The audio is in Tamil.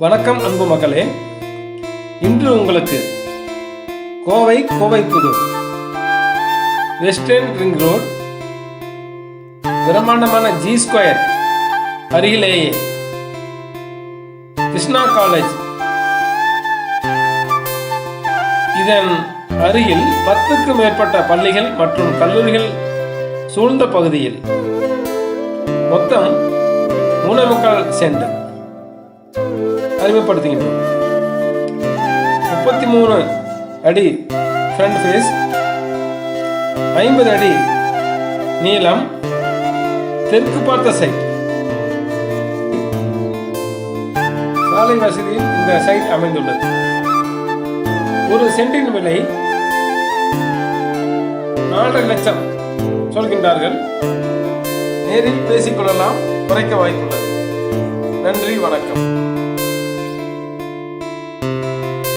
வணக்கம் அன்பு மகளே இன்று உங்களுக்கு Kovai Kovai Pudur western ring road பிரம்மாண்டமான ஜி ஸ்கொயர் அருகிலேயே கிருஷ்ணா காலேஜ். இதன் அருகில் பத்துக்கும் மேற்பட்ட பள்ளிகள் மற்றும் கல்லூரிகள் சூழ்ந்த பகுதியில் மொத்தம் மூணே முக்கால் சென்ட் அறிமுகப்படுத்துகின்றோம் முப்பத்தி மூணு அடி ஃப்ரண்ட் ஃபேஸ் ஐம்பது அடி நீளம் தெற்கு பார்த்த சைட் சாலை வசதியில் இந்த சைட் அமைந்துள்ளது. ஒரு சென்டின் விலை நாலரை லட்சம். சொல்கின்றார்கள். நேரில் பேசிக்கொள்ளலாம் குறைக்க வாய்ப்புள்ளது. நன்றி வணக்கம்.